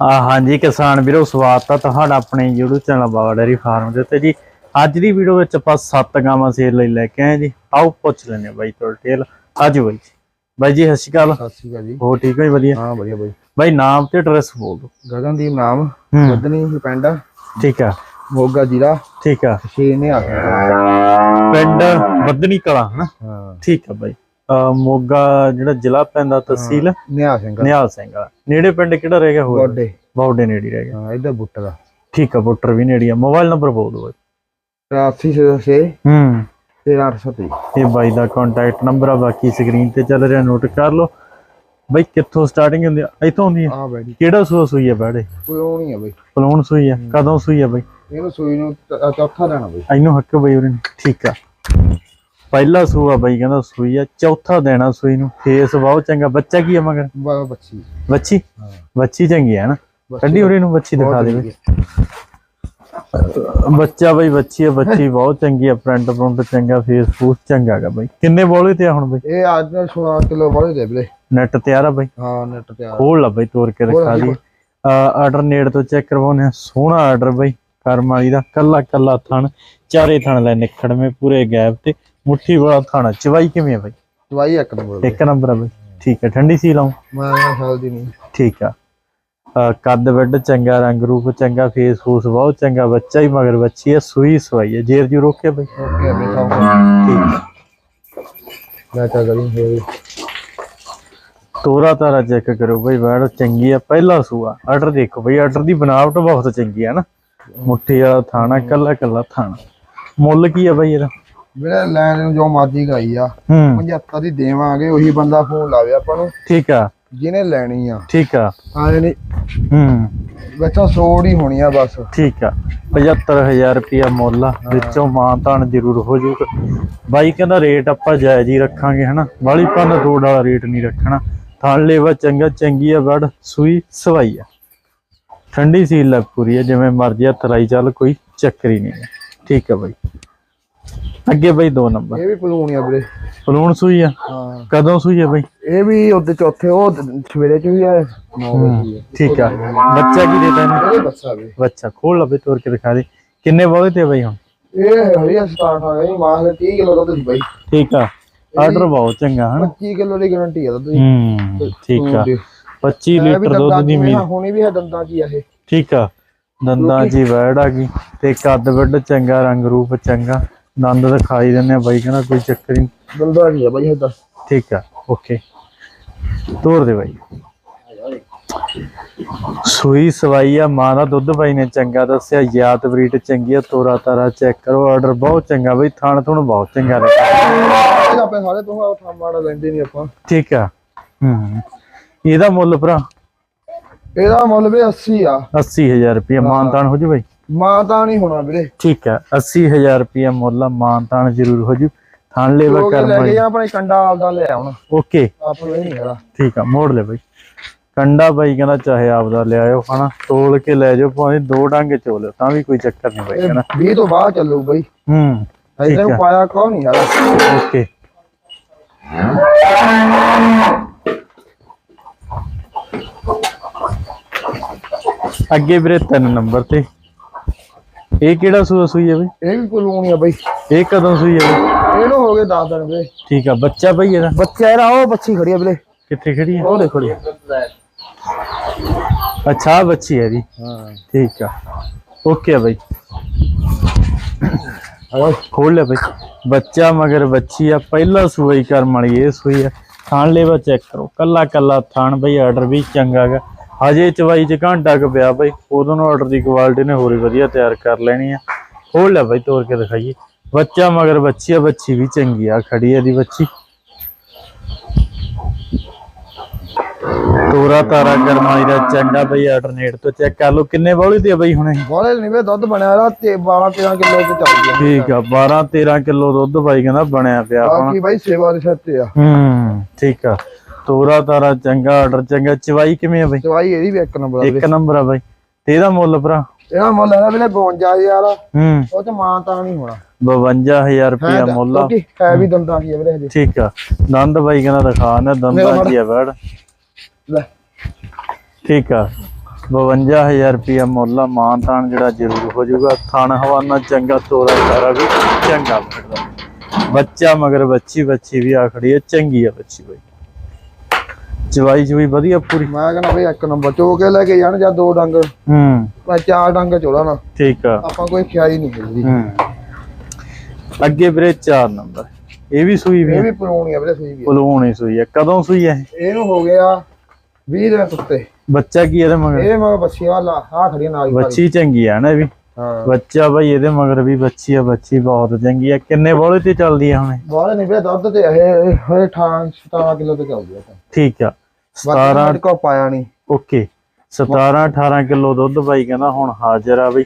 ਆ ਹਾਂਜੀ ਕਿਸਾਨ ਵੀਰੋ ਸਵਾਗਤ ਆ ਤੁਹਾਡਾ ਆਪਣੇ YouTube channel Baba dairy farm ਦੇ ਉੱਤੇ ਜੀ। ਅੱਜ ਦੀ ਵੀਡੀਓ ਵਿੱਚ ਆਪਾਂ ਸੱਤ ਗਾਵਾਂ ਸੇਲ ਲਈ ਲੈ ਕੇ ਆਏ ਜੀ। ਆਓ ਪੁੱਛ ਲੈਣੇ ਬਾਈ ਤੋਂ ਡਿਟੇਲ ਅੱਜ ਬਾਈ ਜੀ। ਬਾਈ ਜੀ ਸਤਿ ਸ਼੍ਰੀ ਅਕਾਲ। ਸਤਿ ਸ਼੍ਰੀ ਅਕਾਲ ਜੀ। ਹੋ ਠੀਕ ਹੋ ਜੀ ਵਧੀਆ? ਹਾਂ ਵਧੀਆ ਬਾਈ। ਬਾਈ ਨਾਮ ਤੇ ਐਡਰੈਸ ਬੋਲ ਦਿਓ। ਗਗਨਦੀਪ ਨਾਮ ਬੱਦਨੀ ਪਿੰਡ ਠੀਕ ਆ। ਮੋਗਾ ਜ਼ਿਲ੍ਹਾ ਠੀਕ ਆ। ਛੇ ਨੇ ਆ ਪਿੰਡ ਬੱਦਨੀ ਕਲਾ ਹਨਾ? ਹਾਂ। ਠੀਕ ਆ ਬਾਈ। ਮੋਗਾ ਜਿਹੜਾ ਜ਼ਿਲ੍ਹਾ ਪੈਂਦਾ ਤਹਿਸੀਲ ਨਿਆ ਸਿੰਘ ਨਿਹਾਲ ਸਿੰਘ ਨੇੜੇ ਪਿੰਡ ਕਿਹੜਾ ਰਹਿ ਗਿਆ ਹੋਰ? ਗੋਡੇ। ਬੌਡੇ ਨੇੜੇ ਰਹਿ ਗਿਆ। ਹਾਂ ਇਹਦਾ ਬੁੱਟ ਦਾ। ਠੀਕ ਆ ਬੁੱਟਰ ਵੀ ਨੇੜੇ ਆ। ਮੋਬਾਈਲ ਨੰਬਰ ਬੋਲ ਦਿਓ ਬਾਈ। 8306 ਹੂੰ। 1330 ਇਹ ਬਾਈ ਦਾ ਕੰਟੈਕਟ ਨੰਬਰ ਆ ਬਾਕੀ ਸਕਰੀਨ ਤੇ ਚੱਲ ਰਿਹਾ ਨੋਟ ਕਰ ਲਓ। ਬਾਈ ਕਿੱਥੋਂ ਸਟਾਰਟਿੰਗ ਹੁੰਦੀ ਆ? ਇੱਥੋਂ ਹੁੰਦੀ ਆ? ਕਿਹੜਾ ਸੂਆ ਸੂਈ ਆ ਬੈੜੇ? ਉਹ ਨਹੀਂ ਆ ਬਾਈ। ਪਲੂਣ ਸੂਈ ਆ। ਕਦੋਂ ਸੂਈ ਆ ਬਾਈ? ਇਹਨੂੰ ਸੂਈ ਨੂੰ ਚੌਥਾ ਦੇਣਾ ਬਾਈ। ਇਹਨੂੰ ਹੱਕ ਬਈ ਉਰੇ ਨੂੰ। ਠੀਕ ਆ। ਪਹਿਲਾ ਸੂਆ ਬਾਈ ਕਹਿੰਦਾ ਸੂਈ ਆ ਚੌਥਾ ਦੇਣਾ ਸੂਈ ਨੂੰ ਫੇਸ ਬਹੁਤ ਚੰਗਾ। ਬੱਚਾ ਕੀ ਆ ਮਗਰ? ਬੱਚੀ। ਬੱਚੀ? ਹਾਂ। ਬੱਚੀ ਚੰਗੀ ਆ ਨਾ? ਕੱਢੀ ਉਰੇ ਨੂੰ ਬੱਚੀ ਦਿਖਾ ਦੇ। ਬੱਚਾ ਬਈ ਬੱਚੀ ਆ ਬੱਚੀ ਬਹੁਤ ਚੰਗੀ ਆ ਪ੍ਰਿੰਟ ਪ੍ਰਿੰਟ ਚੰਗਾ ਫੇਸ ਫੂਸ ਚੰਗਾ ਗਾ ਬਾਈ। ਕਿੰਨੇ ਬੋਲੇ ਤੇ ਆ ਹੁਣ ਬਾਈ? ਇਹ ਅੱਜ 16 ਕਿਲੋ ਵਾਲੇ ਦੇ ਵੀਰੇ। ਨੈਟ ਤਿਆਰ ਆ ਬਾਈ? ਹਾਂ ਨੈਟ ਤੇ ਆ ਖੋਲ ਲਾ ਬਈ ਤੋੜ ਕੇ ਜੀ। ਦੀ ਆਰਡਰ ਨੇੜ ਤੋਂ ਚੈੱਕ ਕਰਵਾਉਣੇ ਆ। ਸੋਹਣਾ ਆਰਡਰ ਬਈ ਕਰਮ ਵਾਲੀ ਦਾ। ਕੱਲਾ ਕੱਲਾ ਥਣ ਚਾਰੇ ਥਣ ਲੈ ਨਿਖੜਵੇਂ ਪੂਰੇ ਗੈਪ ਤੇ। ਮੁੱਠੀ ਵਾਲਾ ਥਾਣਾ ਚਵਾਈ ਕਿਵੇਂ ਆ ਬਈ? ਦਵਾਈ ਇੱਕ ਨੰਬਰ। ਇੱਕ ਨੰਬਰ ਆ ਬਈ। ਠੀਕ ਹੈ ਠੰਡੀ ਸੀ ਲਾਉ? ਮੈਂ ਹਾਲ ਦੀ ਨਹੀਂ। ਠੀਕ ਆ। ਅਹ ਕੱਦ ਵੱਡ ਚੰਗਾ ਰੰਗ ਰੂਪ ਚੰਗਾ ਫੇਸ ਫੂਸ ਬਹੁਤ ਚੰਗਾ ਬੱਚਾ ਹੀ ਮਗਰ ਬੱਚੀ ਹੈ ਸੂਈ ਸਵਾਈ ਹੈ ਜੇਰ ਜੂ ਰੋਕੇ ਬਈ। ਓਕੇ ਬੇਟਾ ਠੀਕ ਆ। ਮੈਂ ਤਾਂ ਗਲੀ ਹੋਈ। ਤੋਰਾ ਤਾਰਾ ਚੈੱਕ ਕਰੋ ਬਈ ਬੈੜ ਚੰਗੀ ਆ ਪਹਿਲਾ ਸੂਆ। ਆਰਡਰ ਦੇਖੋ ਬਈ ਆਰਡਰ ਦੀ ਬਣਾਵਟ ਬਹੁਤ ਚੰਗੀ ਆ ਨਾ। ਮੁੱਠੀ ਵਾਲਾ ਥਾਣਾ ਕੱਲਾ ਕੱਲਾ ਥਾਣਾ। ਮੁੱਲ ਕੀ ਆ ਬਈ ਇਹਦਾ? ਵੀਰੇ ਲੈਣ ਨੂੰ ਜੋ ਮਰਜ਼ੀ ਗਾਈ ਆ। ਹੂੰ। 75 ਦੀ ਦੇਵਾਂਗੇ ਉਹੀ ਬੰਦਾ ਫੋਨ ਲਾਵੇ ਆਪਾਂ ਨੂੰ। ਠੀਕ ਆ। ਜਿਹਨੇ ਲੈਣੀ ਆ। ਠੀਕ ਆ। ਆਏ ਨਹੀਂ ਹੂੰ। ਬੱਚਾ ਸੋੜ ਹੀ ਹੋਣੀ ਆ ਬਸ। ਠੀਕ ਆ। 75000 ਰੁਪਿਆ ਮੁੱਲ ਆ। ਵਿੱਚੋਂ ਮਾਂ ਤਾਨ ਜ਼ਰੂਰ ਹੋ ਜਾਊਗਾ ਬਾਈ ਕਹਿੰਦਾ ਰੇਟ ਆਪਾਂ ਜਾਇਜ਼ ਹੀ ਰੱਖਾਂਗੇ ਹਨਾ? ਬਾਲੀ ਪੰਨ ਰੋਡ ਵਾਲਾ ਰੇਟ ਨਹੀਂ ਰੱਖਣਾ। ਥਾਣ ਲੇਵਾ ਚੰਗਾ ਚੰਗੀ ਆ ਬੜ ਸੂਈ ਸਵਾਈ ਆ। ਠੰਡੀ ਸੀਲ ਆ ਪੂਰੀ ਆ ਜਿਵੇਂ ਮਰਜ਼ੀ ਹੱਥ ਰਾਈ ਚੱਲ ਕੋਈ ਚੱਕਰ ਹੀ ਨਹੀਂ। ਠੀਕ ਆ ਬਾਈ। ਅੱਗੇ ਬਾਈ ਦੋ ਨੰਬਰ। ਇਹ ਵੀ ਪਲੂਣੀ ਆ ਵੀਰੇ। ਪਲੂਣ ਸੂਈ ਆ? ਹਾਂ। ਕਦੋਂ ਸੂਈ ਆ ਬਾਈ? ਇਹ ਵੀ ਉਹਦੇ ਚੌਥੇ ਉਹ ਸਵੇਰੇ ਚ ਵੀ ਆ। 9 ਵਜੇ ਠੀਕ ਆ। ਬੱਚਾ ਕੀ ਦੇਤਾ ਇਹਨੇ ਇਹ ਬੱਚਾ ਵੀ। ਬੱਚਾ ਖੋਲ ਲਵੇ ਤੋੜ ਕੇ ਦਿਖਾ ਦੇ। ਕਿੰਨੇ ਬੋਲੇ ਤੇ ਬਾਈ ਹੁਣ? ਇਹ ਹਰੀ ਸਟਾਰਟ ਆ ਗਈ ਮਾਸ ਦੇ 30 ਕਿਲੋ ਦਾ ਤੁਸੀਂ ਬਾਈ। ਠੀਕ ਆ। ਆਰਡਰ ਬਹੁਤ ਚੰਗਾ ਹਨਾ? 25 ਕਿਲੋ ਦੀ ਗਾਰੰਟੀ ਆ ਤੁਸੀਂ ਹੂੰ ਠੀਕ ਆ। 25 ਇਹ ਵੀ ਲੀਟਰ ਦੁੱਧ ਦੀ ਮੀਲ। ਹੁਣੀ ਵੀ ਹੈ ਦੰਦਾਂ ਕੀ ਆ ਇਹ। ਠੀਕ ਆ। ਦੰਦਾਂ ਜੀ ਵੈੜ ਆ ਗਈ। ਤੇ ਕੱਦ ਵੱਡ ਚੰਗਾ ਰੰਗ ਰੂਪ ਚੰਗਾ। ਦੰਦ ਦਿਖਾਈ ਦਿੰਨੇ ਆ ਬਾਈ ਕਹਿੰਦਾ ਕੋਈ ਚੱਕਰ ਨਹੀਂ। ਦੰਦਾਂ ਕੀ ਆ ਬਾਈ ਇਹਦਾ ਠੀਕ ਆ ਓਕੇ ਤੋਰ ਦੇ ਬਾਈ। ਸੂਈ ਸਵਾਈ ਆ ਮਾਂ ਦਾ ਦੁੱਧ ਬਾਈ ਨੇ ਚੰਗਾ ਦੱਸਿਆ ਯਾਦ ਬਰੀਡ ਚੰਗੀ ਆ ਤੋਰਾ ਤਾਰਾ ਚੈੱਕ ਕਰੋ ਆਰਡਰ ਬਹੁਤ ਚੰਗਾ ਬਈ ਥਾਣ ਥੁਣ ਬਹੁਤ ਚੰਗਾ ਇਹ ਆਪਣੇ ਸਾਰੇ ਤੋਂ ਆ ਮਾੜਾ ਲੈਂਦੇ ਨਹੀਂ ਆਪਾਂ। ਠੀਕ ਆ ਹੂੰ ਇਹਦਾ ਮੁੱਲ ਭਰਾ? ਇਹਦਾ ਮੁੱਲ ਵੀ 80 ਆ। 80000 ਰੁਪਏ ਮਾਨਤਾਨ ਹੋ ਜੂ ਬਾਈ? ਮਾਂ ਤਾਂ ਨਹੀਂ ਹੋਣਾ ਵੀਰੇ। ਠੀਕ ਹੈ 80000 ਰੁਪਏ ਮੁੱਲ ਆ, ਮਾਨਤਾਨ ਜ਼ਰੂਰ ਹੋ ਜੂ। ਥਾਣ ਲੈਵਾ ਲੋਕ ਕਰ ਲੈ ਕੇ ਆਪਣੇ ਕੰਡਾ ਆਪਦਾ ਲੈ ਆਉਣ। ਓਕੇ। ਆਪਾਂ ਨੂੰ ਨਹੀਂ ਹੈਗਾ। ਠੀਕ ਆ ਮੋੜ ਲੈ ਬਾਈ। ਕੰਡਾ ਬਾਈ ਕਹਿੰਦਾ ਚਾਹੇ ਆਪਦਾ ਲਿਆਇਓ ਹਨਾ? ਤੋਲ ਕੇ ਲੈ ਜਾਓ ਭਾਵੇਂ ਦੋ ਡਾਂਗੇ ਚੋਲਿਓ ਤਾਂ ਵੀ ਕੋਈ ਚੱਕਰ ਨਹੀਂ ਬਾਈ ਕਹਿੰਦਾ 20 ਤੋਂ ਬਾਅਦ ਚੱਲੂ ਬਈ। ਹੂੰ ਤੱਕ ਪਾਇਆ ਕੋ ਨਹੀਂ ਯਾਰ ਓਕੇ। ਅੱਗੇ ਵੀਰੇ ਤਿੰਨ ਨੰਬਰ ਤੇ। ਇਹ ਕਿਹੜਾ ਸੂਆ ਸੂਈ ਹੈ ਬਈ? ਇਹ ਵੀ ਕੋਲੋਂ ਆ ਬਈ। ਇਹ ਕਦੋਂ ਸੂਈ ਹੈ ਬਈ? ਇਹਨੂੰ ਹੋ ਗਏ 10 ਦਿਨ ਵੀਰੇ ਠੀਕ ਆ ਬੱਚਾ ਬਈ ਇਹਦਾ? ਬੱਚਾ ਇਹਦਾ ਉਹ ਬੱਚੀ ਖੜੀ ਆ ਵੀਰੇ ਕਿੱਥੇ ਖੜੀ ਹੈ ਉਹ ਦੇਖੋ ਜੀ। ਅੱਛਾ ਬੱਚੀ ਹੈ ਜੀ। ਹਾਂ। ਠੀਕ ਆ। ਓਕੇ ਆ ਬਈ। ਖੋਲ ਲੈ ਬਈ। ਬੱਚਾ ਮਗਰ ਬੱਚੀ ਆ ਪਹਿਲਾ ਸੂਈ ਕਰਮ ਵਾਲੀ ਇਹ ਸੂਈ ਆ। ਥਾਣ ਲੈਵਾ ਚੈੱਕ ਕਰੋ। ਕੱਲਾ ਕੱਲਾ ਥਾਣ ਬਈ ਆਰਡਰ ਵੀ ਚੰਗਾ ਗਾ ਹਜੇ ਚਵਾਈ ਚ ਘੰਟਾ ਕੁ ਪਿਆ ਬਈ ਉਦੋਂ ਨੂੰ ਆਰਡਰ ਦੀ ਕੁਆਲਿਟੀ ਨੇ ਹੋਰ ਹੀ ਵਧੀਆ ਤਿਆਰ ਕਰ ਲੈਣੀ ਆ। ਖੋਲ ਲੈ ਬਈ ਤੋੜ ਕੇ ਦਿਖਾਈਏ। ਬੱਚਾ ਮਗਰ ਬੱਚੀ ਆ ਬੱਚੀ ਵੀ ਚੰਗੀ ਆ ਖੜੀ ਆ ਦੀ ਬੱਚੀ। ਤੋਰਾ ਤਾਰਾ ਕਰਮਾਈ ਦਾ ਚੰਗਾ ਬਈ ਆਲਟਰਨੇਟ ਤੋਂ ਚੈੱਕ ਕਰ ਲਓ ਕਿੰਨੇ ਬੌਲੀ ਤੇ ਬਈ ਹੁਣੇ? ਬੋਲੇ ਨਹੀਂ ਵੇ ਦੁੱਧ ਬਣਿਆ ਇਹਦਾ ਤੇ 12 13 ਕਿਲੋ ਤੇ ਚੱਲ ਗਿਆ। ਠੀਕ ਆ 12 13 ਕਿਲੋ ਦੁੱਧ ਬਾਈ ਕਹਿੰਦਾ ਬਣਿਆ ਪਿਆ ਆਪਣਾ। ਬਾਕੀ ਬਾਈ ਸੇਵਾ ਦੇ ਸਿਰ ਤੇ ਆ। ਹੂੰ ਠੀਕ ਆ। ਤੋਰਾ ਤਾਰਾ ਚੰਗਾ ਆਰਡਰ ਚੰਗਾ ਚਵਾਈ ਕਿਵੇਂ ਆ ਬਾਈ? ਚਵਾਈ ਇਹਦੀ ਵੀ ਇੱਕ ਨੰਬਰ ਆ ਇੱਕ ਨੰਬਰ ਆ ਬਾਈ। ਤੇ ਇਹਦਾ ਮੁੱਲ ਭਰਾ? ਇਹਦਾ ਮੁੱਲ ਹੈਗਾ ਵੀਰੇ 52000 ਆ ਹੂੰ। ਉਹ ਚ ਮਾਂ ਤਾਂ ਨਹੀਂ ਹੋਣਾ। 52000 ਰੁਪਇਆ ਹੈ ਮੁੱਲ ਆ। ਹੈ ਵੀ ਦੰਦਾਂ ਕੀ ਆ ਵੀਰੇ ਹਜੇ। ਠੀਕ ਆ। ਦੰਦ ਬਾਈ ਕਹਿੰਦਾ ਦਿਖਾ ਨਾ ਦੰਦਾਂ ਕੀ ਆ ਬੈੜ ਲੈ। ਠੀਕ ਆ। 52000 ਰੁਪਿਆ ਮੁੱਲ ਆ। ਮਾਨ ਤਾਨ ਜਿਹੜਾ ਜ਼ਰੂਰ ਹੋ ਜਾਊਗਾ। ਥਣ ਹਵਾਨਾ ਚੰਗਾ ਤੋਰਾ ਸਾਰਾ ਵੀ ਚੰਗਾ। ਬੱਚਾ ਮਗਰ ਬੱਚੀ ਬੱਚੀ ਵੀ ਆ ਖੜੀ ਹੈ ਚੰਗੀ ਆ ਬੱਚੀ ਬਈ। ਚਵਾਈ ਚੁਈ ਵਧੀਆ ਪੂਰੀ। ਮੈਂ ਕਹਿੰਦਾ ਬਈ ਇੱਕ ਨੰਬਰ ਚੋ ਕੇ ਲੈ ਕੇ ਜਾਣ ਜਾਂ ਦੋ ਡੰਗ। ਹੂੰ। ਮੈਂ ਚਾਰ ਡੰਗ ਚੋਲਾ ਨਾ। ਠੀਕ ਆ। ਆਪਾਂ ਕੋਈ ਖਿਆਈ ਨਹੀਂ ਮਿਲਦੀ। ਹੂੰ। ਅੱਗੇ ਵੀਰੇ 4 ਨੰਬਰ। ਇਹ ਵੀ ਸੂਈ ਵੀ ਇਹ ਵੀ ਪਰੋਣੀ ਆ ਵੀਰੇ ਸੂਈ ਵੀ ਪਲੂਣੀ ਸੂਈ ਹੈ ਕਦੋਂ ਸੂਈ ਇਹ? ਇਹਨੂੰ ਹੋ ਗਿਆ 20 ਦਿਨ ਉੱਤੇ ਬੱਚਾ ਕੀ ਇਹਦੇ ਮਗਰ? ਇਹ ਮੈਂ ਬੱਚੀ ਵਾਲਾ ਆ ਖੜੀ ਨਾਲ ਬੱਚੀ ਚੰਗੀ ਆ ਨਾ ਇਹ ਵੀ। ਹਾਂ। ਬੱਚਾ ਬਈ ਇਹਦੇ ਮਗਰ ਵੀ ਬੱਚੀ ਆ ਬੱਚੀ ਬਹੁਤ ਚੰਗੀ ਆ। ਕਿੰਨੇ ਬੋਲੇ ਤੇ ਚੱਲਦੀ ਆ ਹੁਣ? ਬਾਹਰ ਨਹੀਂ ਵੀਰੇ ਦੁੱਧ ਤੇ ਇਹ ਹੋਏ 18 17 ਕਿਲੋ ਤੇ ਚੱਲਦੀ ਆ। ਠੀਕ ਆ। 17 17 ਕੋ ਪਾਇਆ ਨਹੀਂ ਓਕੇ। 17 18 ਕਿਲੋ ਦੁੱਧ ਬਾਈ ਕਹਿੰਦਾ ਹੁਣ ਹਾਜ਼ਰ ਆ ਬਈ।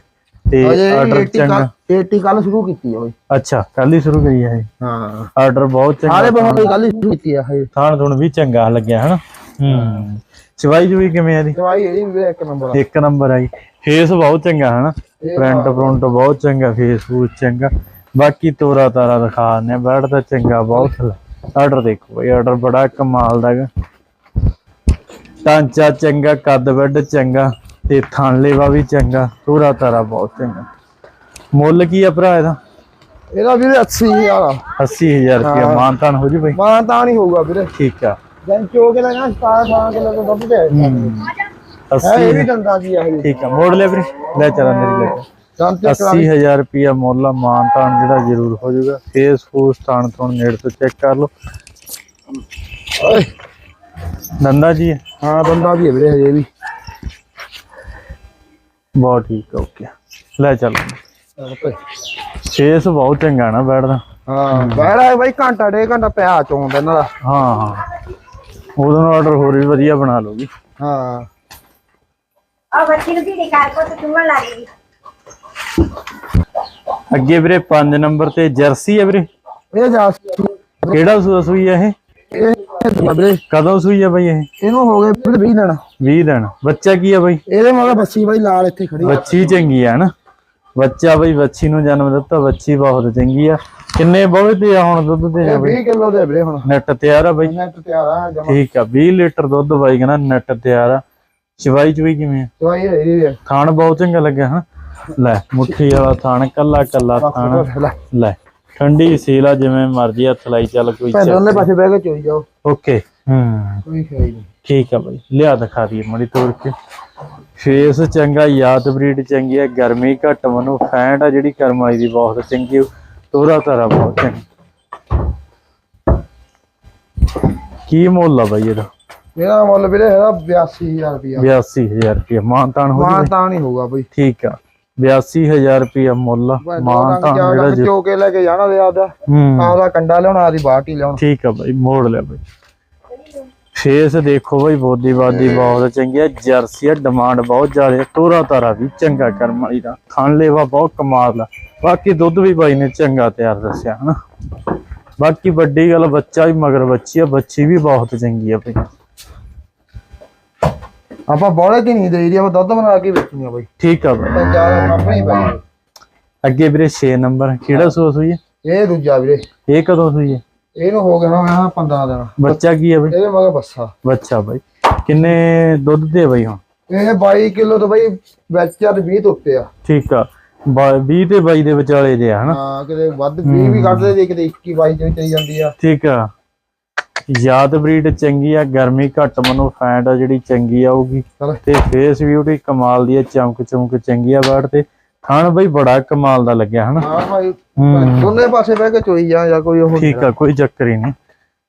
ਤੇ ਅਜੇ ਆਰਡਰ 80 ਚੰਗਾ। ਕੱਲ 80 ਕੱਲ ਸ਼ੁਰੂ ਕੀਤੀ ਆ ਬਈ। ਅੱਛਾ ਕੱਲ ਹੀ ਸ਼ੁਰੂ ਕਰੀ ਆ ਇਹ? ਹਾਂ। ਆਰਡਰ ਬਹੁਤ ਸਾਰੇ ਚੰਗਾ ਬਹੁਤ ਕੱਲ ਹੀ ਸ਼ੁਰੂ ਕੀਤੀ ਆ ਇਹ। ਥਾਣ ਥੁਣ ਵੀ ਚੰਗਾ ਲੱਗਿਆ ਹਨਾ? ਹੂੰ। ਚਵਾਈ ਜੂਈ ਕਿਵੇਂ ਆ ਦੀ ਦਵਾਈ ਇਹਦੀ ਵੀ ਵੀਰੇ ਇੱਕ ਨੰਬਰ ਆ। ਇੱਕ ਨੰਬਰ ਆਈ ਫੇਸ ਬਹੁਤ ਚੰਗਾ ਹਨਾ? ਇਹ ਫਰੰਟ ਫਰੰਟ ਬਹੁਤ ਚੰਗਾ ਫੇਸ ਫੂਸ ਚੰਗਾ। ਬਾਕੀ ਤੋਰਾ ਤਾਰਾ ਦਿਖਾ ਬੈਠ ਤਾਂ ਚੰਗਾ ਬਹੁਤ। ਆਰਡਰ ਦੇਖੋ ਬਈ ਆਰਡਰ ਬੜਾ ਕਮਾਲ ਦਾ ਹੈਗਾ। ਢਾਂਚਾ ਚੰਗਾ ਕੱਦ ਵੱਡ ਚੰਗਾ ਤੇ ਥਣ ਲੇਵਾ ਵੀ ਚੰਗਾ ਤੋਰਾ ਤਾਰਾ ਬਹੁਤ ਚੰਗਾ। ਮੁੱਲ ਕੀ ਆ ਭਰਾ ਇਹਦਾ? ਇਹਦਾ ਵੀਰੇ 80000 ਆ। 80000 ਰੁਪਇਆ ਹਾਂ। ਮਾਨਤਾਨ ਹੋ ਜੂ ਬਈ? ਮਾਂ ਤਾਂ ਨਹੀਂ ਹੋਊਗਾ ਵੀਰੇ। ਠੀਕ ਆ। ਜਨ ਚੋ ਕੇ ਲੈਣਾ 17 18 ਕਿਲੋ ਤੋਂ ਦੁੱਧ ਤੇ ਹੈ। ਇਹ 80 ਵੀ ਦੰਦਾਂ ਦੀ ਆ ਇਹ ਠੀਕ ਆ ਮੋੜ ਲੈ ਵੀਰੇ। ਲੈ ਚੱਲ ਮੇਰੀ ਲੈ ਦੰਦ ਤੇ 80000 ਰੁਪਇਆ ਮੁੱਲ ਆ ਮਾਨਤਾਨ ਜਿਹੜਾ ਜ਼ਰੂਰ ਹੋ ਜਾਊਗਾ ਫੇਸ ਫੂਸ ਥਣ ਥਣ ਨੇੜ ਤੋਂ ਚੈੱਕ ਕਰ ਲਓ। ਓਏ। ਨੰਦਾ ਜੀ? ਹੈ। ਹਾਂ ਦੰਦਾਂ ਦੀ ਹੈ ਵੀਰੇ ਹਜੇ ਵੀ। ਬਹੁਤ ਠੀਕ ਆ ਓਕੇ। ਲੈ ਚੱਲ। ਫੇਸ ਬਹੁਤ ਚੰਗਾ ਨਾ ਬੈਠਦਾ। ਹਾਂ ਬੈੜਾ ਬਾਈ ਘੰਟਾ ਡੇ ਘੰਟਾ ਪਿਆ ਚੋਂਦਾ ਇਹਨਾਂ ਦਾ। ਹਾਂ ਹਾਂ। ਉਹਦੋਂ ਆਰਡਰ ਹੋਰ ਵੀ ਵਧੀਆ ਬਣਾ ਲਓਗੀ ਹਾਂ। ਆ ਬੱਚੀ ਨੂੰ ਦੀ ਕਾਰ ਕੋ ਚੁੰਮਣ ਲੱਗ ਗਈ ਅੱਗੇ ਵੀਰੇ 5 ਨੰਬਰ ਤੇ ਜਰਸੀ ਹੈ ਵੀਰੇ। ਇਹ ਜਾ ਕਿਹੜਾ ਸੂਆ ਸੂਈ ਹੈ ਇਹ? ਵੀਰੇ ਕਦੋਂ ਸੂਈ ਹੈ ਬਈ ਇਹ? ਇਹਨੂੰ ਹੋ ਗਏ ਵੀਰੇ 20 ਦਿਨ। 20 ਦਿਨ। ਬੱਚਾ ਕੀ ਹੈ ਬਈ? ਇਹਦੇ ਮਗਰ ਬੱਸੀ ਬਾਈ ਲਾਲ ਇੱਥੇ ਖੜੀ ਆ। ਬੱਚੀ ਚੰਗੀ ਆ ਨਾ? ਬੱਚਾ ਬਈ ਬੱਚੀ ਨੂੰ ਜਨਮ ਦਿੱਤਾ ਬੱਚੀ ਬਹੁਤ ਚੰਗੀ ਆ। ਕਿੰਨੇ ਬੋਲੇ ਤੇ ਆ ਹੁਣ ਦੁੱਧ ਤੇ ਆ ਬਈ? 20 ਕਿਲੋ ਦੇ ਵੀਰੇ ਹੁਣ। ਨੈਟ ਤਿਆਰ ਆ ਬਈ। ਨੈਟ ਤਿਆਰ ਆ ਜਮਾ। ਠੀਕ ਆ 20 ਲੀਟਰ ਦੁੱਧ ਬਾਈ ਕਹਿੰਦਾ ਨੈਟ ਤਿਆਰ ਆ। ਚਵਾਈ ਚੁਈ ਕਿਵੇਂ ਆ? ਦਵਾਈ ਇਹ ਹੈ ਥਾਣ ਬਹੁਤ ਚੰਗਾ ਲੱਗਿਆ ਹਾਂ ਲੈ ਮੁੱਠੀ ਵਾਲਾ ਥਾਣ ਕੱਲਾ ਕੱਲਾ ਥਾਣ। ਲੈ। ਠੰਡੀ ਸੀਲਾ ਜਿਵੇਂ ਮਰਜ਼ੀ ਹੱਥ ਲਾਈ ਚੱਲ ਕੋਈ ਭੈਣ ਦੋਨੇ ਪਾਸੇ ਬਹਿ ਕੇ ਚੋਈ ਜਾਓ। ਓਕੇ। ਹੂੰ। ਕੋਈ ਖਾਈ ਨਹੀਂ। ਠੀਕ ਆ ਬਾਈ ਲਿਆ ਦਿਖਾ ਦਈਏ ਮੜੀ ਤੋੜ ਕੇ। ਫੇਸ ਚੰਗਾ ਯਾਦ ਬਰੀਡ ਚੰਗੀ ਹੈ ਗਰਮੀ ਘੱਟ ਮਨੂੰ ਫੈਂਟ ਆ ਜਿਹੜੀ ਕਰਮਾਈ ਦੀ ਬਹੁਤ ਚੰਗੀ ਤੋਰਾ ਤਾਰਾ ਬਹੁਤ ਚੰਗਾ। ਕੀ ਮੁੱਲ ਆ ਬਾਈ ਇਹਦਾ? ਇਹਦਾ ਮੁੱਲ ਵੀਰੇ ਹੈਗਾ 82000 ਰੁਪਿਆ 82000 ਰੁਪਏ ਮਾਨਤਾਨ ਹੋ ਮਾਂ ਜਾਵੇ ਤਾਂ ਨਹੀਂ ਹੋਊਗਾ ਬਈ। ਠੀਕ ਆ। 82000 ਰੁਪਏ ਮੁੱਲ। ਆ। ਮਾਨਤਾਨ ਜਿਹੜਾ ਜਿਹੜਾ ਜੀ- ਚੋ ਕੇ ਲੈ ਕੇ ਜਾਣਾ ਤੇ ਆਪਦਾ। ਹੂੰ। ਆਪਦਾ ਕੰਡਾ ਲਿਆਉਣਾ ਆਦੀ ਬਾਟੀ ਲਿਆਉਣਾ। ਠੀਕ ਆ ਬਾਈ ਮੋੜ ਲਿਆ ਬਾਈ। ਫੇਸ ਦੇਖੋ ਬਾਈ ਬੋਦੀ ਬਾਦੀ ਬਹੁਤ ਚੰਗੀ ਹੈ ਜਰਸੀ ਹੈ ਡਿਮਾਂਡ ਬਹੁਤ ਜ਼ਿਆਦਾ ਹੈ ਤੋਰਾ ਤਾਰਾ ਵੀ ਚੰਗਾ ਕਰਮ ਵਾਲੀ ਦਾ। ਖਾਣ ਲੇਵਾ ਬਹੁਤ ਕਮਾਲ ਦਾ ਬਾਕੀ ਦੁੱਧ ਵੀ ਬਾਈ ਨੇ ਚੰਗਾ ਤਿਆਰ ਦੱਸਿਆ ਹਨਾ। ਬਾਕੀ ਵੱਡੀ ਗੱਲ ਬੱਚਾ ਵੀ ਮਗਰ ਬੱਚੀ ਆ ਬੱਚੀ ਵੀ ਬਹੁਤ ਚੰਗੀ ਆ ਬਾਈ। ਆਪਾਂ ਬੋਲੇ ਕੀ ਨਹੀਂ ਦੇਈਦੀ ਆਪਾਂ ਦੁੱਧ ਬਣਾ ਕੇ ਵੇਚਣੀ ਆ ਬਈ। ਠੀਕ ਆ ਬਾਈ। ਤਾਂ ਚਾਰ ਆਪਣੀ ਪਈ ਅੱਗੇ ਵੀਰੇ 6 ਨੰਬਰ ਕਿਹੜਾ ਸੂਸ ਹੋਈ ਹੈ ਇਹ ਦੂਜਾ ਵੀਰੇ। ਇਹ ਕਦੋਂ ਸੂਈ ਹੈ ਇਹਨੂੰ ਹੋ ਗਿਆ ਨਾ 15 ਦਿਨ। ਬੱਚਾ ਕੀ ਹੈ ਬਾਈ? ਇਹਦੇ ਮਗਰ ਬੱਸਾ। ਬੱਚਾ ਬਾਈ। ਕਿੰਨੇ ਦੁੱਧ ਦੇ ਬਾਈ ਹੁਣ? ਇਹ 22 ਕਿਲੋ ਤੋਂ ਬਈ ਵਿੱਚ ਚੱਲ 20 ਤੋਂ ਉੱਤੇ ਆ। ਠੀਕ ਆ। 20 ਤੇ 22 ਦੇ ਵਿਚਾਲੇ ਜੇ ਆ ਹਨਾ? ਹਾਂ ਕਿਤੇ ਵੱਧ 20 ਵੀ ਕੱਢਦੇ ਜੇ ਕਿਤੇ 21 22 ਚ ਵੀ ਚਲੀ ਜਾਂਦੀ ਆ। ਠੀਕ ਆ। ਯਾਦ ਬਰੀਡ ਚੰਗੀ ਆ ਗਰਮੀ ਘੱਟ ਮਨੂੰ ਫੈਂਟ ਆ ਜਿਹੜੀ ਚੰਗੀ ਆਊਗੀ ਤੇ ਫੇਸ ਬਿਊਟੀ ਕਮਾਲ ਦੀ ਆ ਚਮਕ ਚਮਕ ਚੰਗੀ ਆ ਬਾੜ ਤੇ। ਥਣ ਬਈ ਬੜਾ ਕਮਾਲ ਦਾ ਲੱਗਿਆ ਹਨਾ? ਹਾਂ ਭਾਈ ਹੂੰ। ਦੋਨੇ ਪਾਸੇ ਬਹਿ ਕੇ ਚੋਈ ਜਾ ਜਾਂ ਕੋਈ ਉਹ ਠੀਕ ਆ ਕੋਈ ਚੱਕਰ ਹੀ ਨਹੀਂ।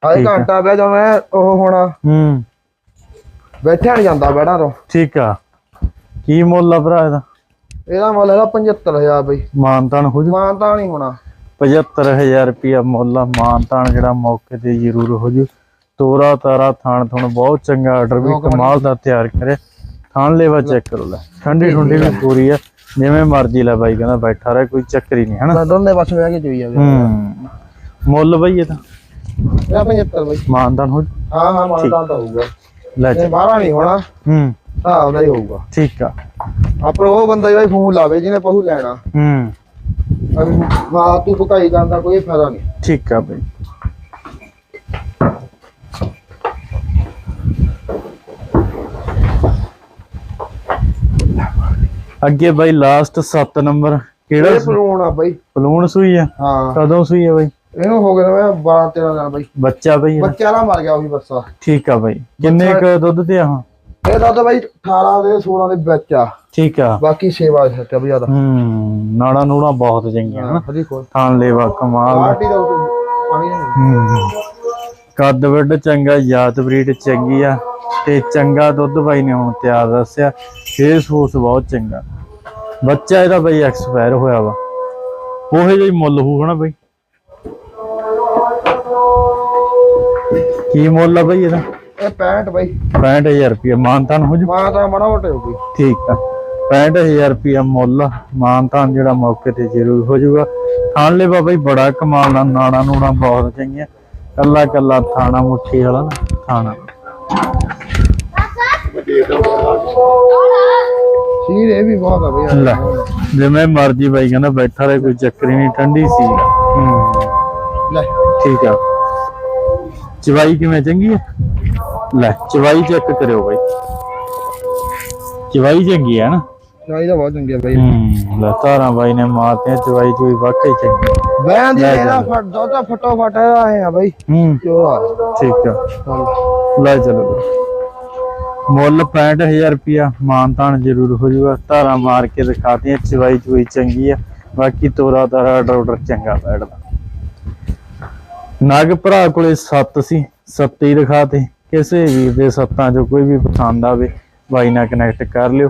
ਹਾਏ ਘੰਟਾ ਬਹਿ ਜਾ ਮੈਂ ਉਹ ਹੋਣਾ ਹੂੰ। ਬੈਠਿਆ ਨਹੀਂ ਜਾਂਦਾ ਬੈਠਾ ਤੋਂ। ਠੀਕ ਆ। ਕੀ ਮੁੱਲ ਆ ਭਰਾ ਇਹਦਾ? ਇਹਦਾ ਮੁੱਲ ਹੈਗਾ 75000 ਬਈ। ਮਾਨਤਾਨ ਹੋ ਜੂ। ਮਾਨ ਤਾਂ ਨਹੀਂ ਹੋਣਾ। 75000 ਰੁਪਿਆ ਮੁੱਲ ਆ। ਮਾਨਤਾਨ ਜਿਹੜਾ ਮੌਕੇ ਤੇ ਜ਼ਰੂਰ ਹੋ ਜੂ। ਤੋਰਾ ਤਾਰਾ ਥਾਣ ਥਣ ਬਹੁਤ ਚੰਗਾ ਆਰਡਰ ਵੀ ਕਮਾਲ ਦਾ ਤਿਆਰ ਕਰੇ ਥਾਣ ਲੈਵਾ ਚੈੱਕ ਕਰੋ ਲੈ। ਠੰਡੀ ਠੰਡੀ ਵੀ ਪੂਰੀ ਆ। ਜਿਵੇਂ ਮਰਜ਼ੀ ਲੈ ਬਾਈ ਕਹਿੰਦਾ ਬੈਠਾ ਰਹੇ ਕੋਈ ਚੱਕਰ ਹੀ ਨਹੀਂ ਹਨਾ? ਦੋਨੇ ਪਾਸੇ ਬਹਿ ਕੇ ਚੋਈ ਜਾਵੇ ਹੂੰ। ਮੁੱਲ ਬਈ ਇਹਦਾ ਇਹਦਾ 75 ਬਈ। ਮਾਨਤਾਨ ਹੋ ਹਾਂ ਹਾਂ ਮਾਨ ਤਾਂ ਹੋਊਗਾ। ਲੈ ਇਹ ਚੱਲ। ਬਾਹਰਾ ਨਹੀਂ ਹੋਣਾ। ਹੂੰ। ਹਿਸਾਬ ਦਾ ਹੀ ਹੋਊਗਾ। ਠੀਕ ਆ। ਆਪਣਾ ਉਹ ਬੰਦਾ ਜਿਹੜਾ ਫੋਨ ਲਾਵੇ ਜਿਹਨੇ ਪਹੂ ਲੈਣਾ। ਹੂੰ। ਵਾਹ ਤੂੰ ਭੁਕਾਈ ਕਰਨ ਦਾ ਕੋਈ ਫਾਇਦਾ ਨਹੀਂ। ਠੀਕ ਆ ਬਈ। ਅੱਗੇ ਬਾਈ ਲਾਸਟ 7 ਨੰਬਰ ਕਿਹੜਾ ਇਹ ਆ ਬਾਈ। ਪਲੂਣ ਸੂਈ ਆ? ਹਾਂ। ਕਦੋਂ ਸੂਈ ਆ ਬਾਈ? ਇਹਨੂੰ ਹੋ ਗਿਆ ਮੈਂ 12 13 ਦਿਨ ਬਾਈ। ਬੱਚਾ ਬਈ? ਬੱਚਾ ਨਾ ਮਰ ਗਿਆ ਉਹੀ ਬੱਸਾ ਠੀਕ ਆ ਬਾਈ। ਕਿੰਨੇ ਕ ਦੁੱਧ ਤੇ ਆ? ਇਹ ਦੁੱਧ ਬਾਈ 18 ਦੇ 16 ਦੇ ਵਿੱਚ ਆ। ਠੀਕ ਆ। ਬਾਕੀ ਸੇਵਾ ਸੱਚ ਆ ਜ਼ਿਆਦਾ। ਹੂੰ ਨਾੜਾ ਨੂੜਾ ਬਹੁਤ ਚੰਗੀਆਂ ਹਨ ਹਰੀ ਕੋਲ। ਲੈਵਾ ਕਮਾਲ। ਪਾਰਟੀ ਦਾ ਪਾਣੀ ਨਹੀਂ ਹੂੰ ਕੱਦ ਵੱਡ ਚੰਗਾ ਜਾਤ ਬਰੀਡ ਚੰਗੀ ਆ। ਤੇ ਚੰਗਾ ਦੁੱਧ ਬਾਈ ਨੇ ਹੁਣ ਤਿਆਰ ਦੱਸਿਆ। ਫੇਸ ਫੂਸ ਬਹੁਤ ਚੰਗਾ। ਬੱਚਾ ਇਹਦਾ ਬਾਈ ਐਕਸਪਾਇਰ ਹੋਇਆ ਵਾ। ਉਹੇ ਜਿਹੀ ਮੁੱਲ ਹੋਊ ਹਨਾ ਬਾਈ। ਕੀ ਮੁੱਲ ਆ ਬਾਈ ਇਹਦਾ? ਇਹ 65 ਬਾਈ। 65000 ਰੁਪਏ ਮਾਨਤਾਨ ਹੋ ਜੂ? ਮਾਂ ਤਾਂ ਮੜਾ ਮੋਟੇ ਹੋ ਗਈ ਠੀਕ ਆ। 65000 ਰੁਪਏ ਮੁੱਲ ਮਾਨਤਾਨ ਜਿਹੜਾ ਮੌਕੇ ਤੇ ਜ਼ਰੂਰ ਹੋ ਜਾਊਗਾ। ਥਾਣ ਲੈ ਬਾਬਾ ਜੀ ਬੜਾ ਕਮਾਲ ਦਾ ਨਾੜਾ ਨੂੜਾ ਬਹੁਤ ਚੰਗੀਆਂ। ਕੱਲਾ ਕੱਲਾ ਥਾਣਾ ਮੁੱਠੀ ਵਾਲਾ ਥਾਣਾ। ਸੀਰ ਇਹ ਵੀ ਬਹੁਤ ਆ ਬਾਈ। ਲੈ ਜਿਵੇਂ ਮਰਜ਼ੀ ਬਾਈ ਕਹਿੰਦਾ ਬੈਠਾ ਰਹੇ ਕੋਈ ਚੱਕਰ ਨਹੀਂ ਠੰਡੀ ਸੀ ਲੈ। ਠੀਕ ਆ। ਚਵਾਈ ਕਿਵੇਂ ਚੰਗੀ ਹੈ ਲੈ ਚਵਾਈ ਚੈੱਕ ਕਰਿਓ ਬਾਈ। ਚਵਾਈ ਚੰਗੀ ਹੈ ਨਾ। ਚਾਹੀ ਦਾ ਬਹੁਤ ਚੰਗੀ ਆ ਬਾਈ। ਹੂੰ ਲੈ ਤਾਰਾਂ ਬਾਈ ਨੇ ਮਾਰਤੀਆਂ ਚਵਾਈ ਚੋਈ ਵਾਕਈ ਚੰਗੀ। ਬੈਂ ਦੀ ਇਹਦਾ ਜਾ। ਫਟ ਦਾ ਫਟੋ ਫਟ ਆਏ ਆ ਬਾਈ। ਹੂੰ ਚੋਰਾ ਠੀਕ ਆ। ਲੈ ਚਲੋ। ਮੁੱਲ 65000 ਰੁਪਿਆ ਮਾਨਤਾਨ ਜ਼ਰੂਰ ਹੋ ਜਾਊਗਾ। ਧਾਰਾ ਮਾਰ ਕੇ ਦਿਖਾਤੀਆਂ ਚਵਾਈ ਚੁਈ ਚੰਗੀ ਆ। ਬਾਕੀ ਤੋਰਾ ਤਾਰਾ ਆਰਡਰ ਚੰਗਾ ਬੈਠਦਾ। ਨਗ ਭਰਾ ਕੋਲੇ ਸੱਤ ਸੀ ਸੱਤੇ ਹੀ ਦਿਖਾਤੇ। ਕਿਸੇ ਵੀਰ ਦੇ ਸੱਤਾਂ ਚੋਂ ਕੋਈ ਵੀ ਪਸੰਦ ਆਵੇ ਬਾਈ ਨਾਲ ਕਨੈਕਟ ਕਰ ਲਿਓ।